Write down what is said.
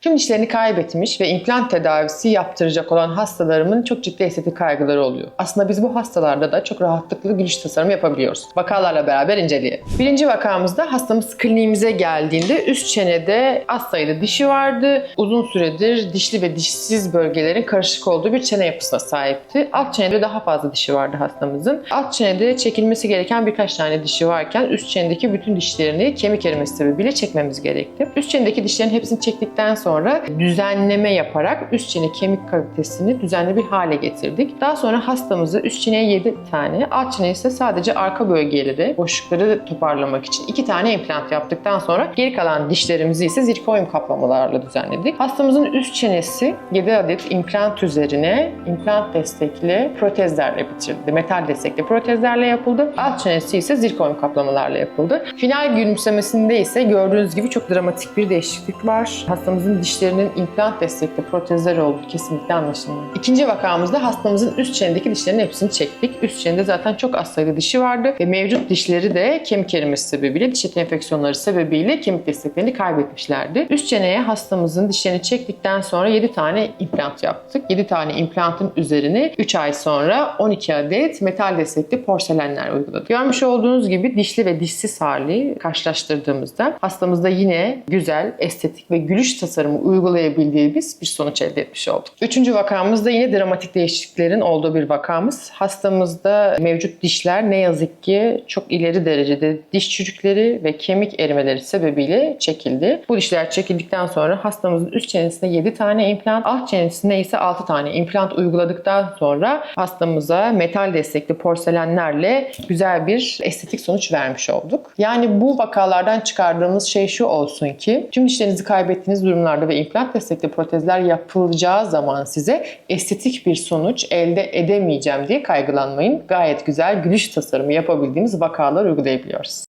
Tüm dişlerini kaybetmiş ve implant tedavisi yaptıracak olan hastalarımın çok ciddi estetik kaygıları oluyor. Aslında biz bu hastalarda da çok rahatlıkla gülüş tasarımı yapabiliyoruz. Vakalarla beraber inceleyelim. Birinci vakamızda hastamız kliniğimize geldiğinde üst çenede az sayıda dişi vardı. Uzun süredir dişli ve dişsiz bölgelerin karışık olduğu bir çene yapısına sahipti. Alt çenede daha fazla dişi vardı hastamızın. Alt çenede çekilmesi gereken birkaç tane dişi varken üst çenedeki bütün dişlerini kemik erimesi sebebiyle çekmemiz gerekti. Üst çenedeki dişlerin hepsini çektikten sonra düzenleme yaparak üst çene kemik kalitesini düzenli bir hale getirdik. Daha sonra hastamızı üst çeneye 7 tane, alt çeneye ise sadece arka bölgeleri, boşlukları toparlamak için 2 tane implant yaptıktan sonra geri kalan dişlerimizi ise zirkonyum kaplamalarla düzenledik. Hastamızın üst çenesi 7 adet implant üzerine implant destekli protezlerle bitirildi. Metal destekli protezlerle yapıldı. Alt çenesi ise zirkonyum kaplamalarla yapıldı. Final gülümsemesinde ise gördüğünüz gibi çok dramatik bir değişiklik var. Hastamızın dişlerinin implant destekli protezler olduğu kesinlikle anlaşılmıyor. İkinci vakamızda hastamızın üst çenedeki dişlerin hepsini çektik. Üst çenede zaten çok az sayıda dişi vardı ve mevcut dişleri de kemik erimesi sebebiyle, diş eti enfeksiyonları sebebiyle kemik desteklerini kaybetmişlerdi. Üst çeneye hastamızın dişlerini çektikten sonra 7 tane implant yaptık. 7 tane implantın üzerine 3 ay sonra 12 adet metal destekli porselenler uyguladık. Görmüş olduğunuz gibi dişli ve dişsiz hali karşılaştırdığımızda hastamızda yine güzel, estetik ve gülüş tasarımı uygulayabildiğimiz bir sonuç elde etmiş olduk. Üçüncü vakamızda yine dramatik değişikliklerin olduğu bir vakamız. Hastamızda mevcut dişler ne yazık ki çok ileri derecede diş çürükleri ve kemik erimeleri sebebiyle çekildi. Bu dişler çekildikten sonra hastamızın üst çenesine 7 tane implant, alt çenesine ise 6 tane implant uyguladıktan sonra hastamıza metal destekli porselenlerle güzel bir estetik sonuç vermiş olduk. Yani bu vakalardan çıkardığımız şey şu olsun ki tüm dişlerinizi kaybettiğiniz durumlarda ve implant destekli protezler yapılacağı zaman size estetik bir sonuç elde edemeyeceğim diye kaygılanmayın. Gayet güzel gülüş tasarımı yapabildiğimiz vakalar uygulayabiliyoruz.